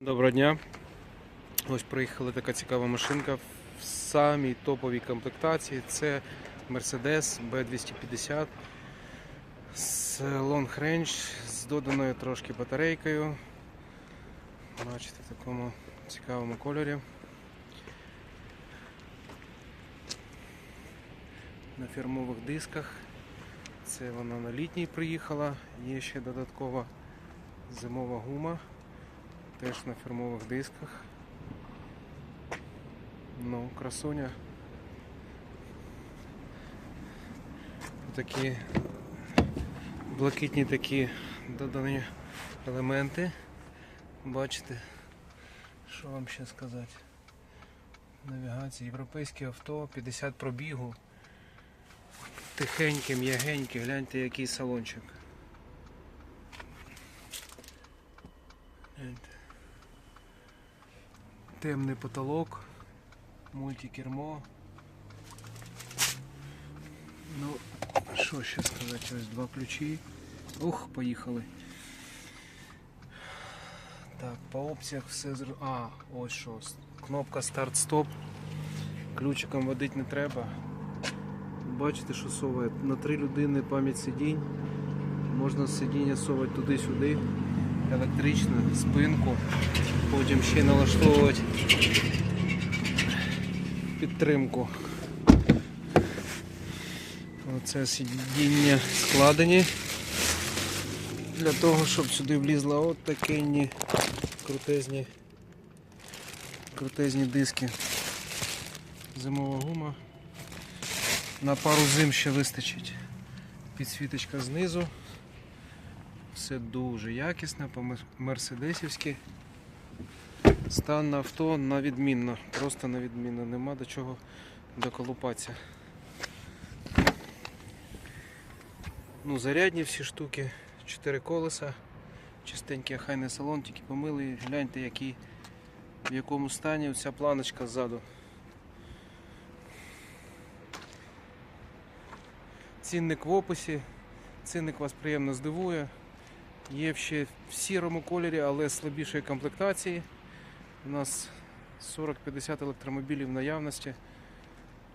Доброго дня. Ось приїхала така цікава машинка в самій топовій комплектації. Це Mercedes B250 з Long Range з доданою трошки батарейкою. Бачите, в такому цікавому кольорі. На фірмових дисках. Це вона на літній приїхала. Є ще додаткова зимова гума. Теж на фірмових дисках. Ну, красуня. Такі блакитні такі додані елементи. Бачите, що вам ще сказати? Навігація, європейське авто, 50 пробігу. Тихеньке, м'ягеньке, гляньте який салончик. Гляньте. Темний потолок, мультикермо. Ну, що ще сказати, ось два ключі. Ух, поїхали. Так, по опціях все зр... А, ось що. Кнопка старт-стоп. Ключиком водити не треба. Бачите, що соває? На три людини пам'ять сидінь. Можна сидіння совати туди-сюди. Електричну спинку. Потім ще налаштовувати підтримку. Оце сидіння складені для того, щоб сюди влізла от такі крутезні, крутезні диски. Зимова гума. На пару зим ще вистачить. Підсвіточка знизу. Все дуже якісно, по-мерседесівськи. Стан на авто на відмінно, просто на відмінно, нема до чого доколупатися. Ну, зарядні всі штуки, 4 колеса, чистенький ахайний салон, тільки помили, гляньте, який, в якому стані ця планочка ззаду. Цінник в описі, цінник вас приємно здивує. Є ще в сірому кольорі, але слабішої комплектації. У нас 40-50 електромобілів в наявності,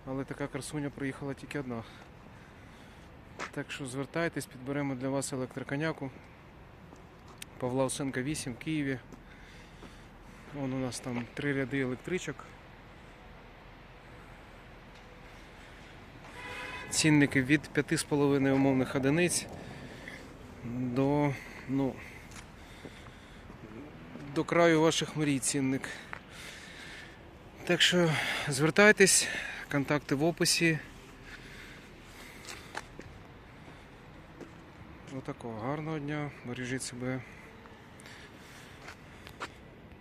але така красуня приїхала тільки одна. Так що звертайтесь, підберемо для вас електроконяку. Павла Осенка 8 в Києві. Вон у нас там три ряди електричок. Цінники від 5,5 умовних одиниць до, ну, до краю ваших мрій цінник. Так що звертайтесь, контакти в описі. Отакого гарного дня, бережіть себе.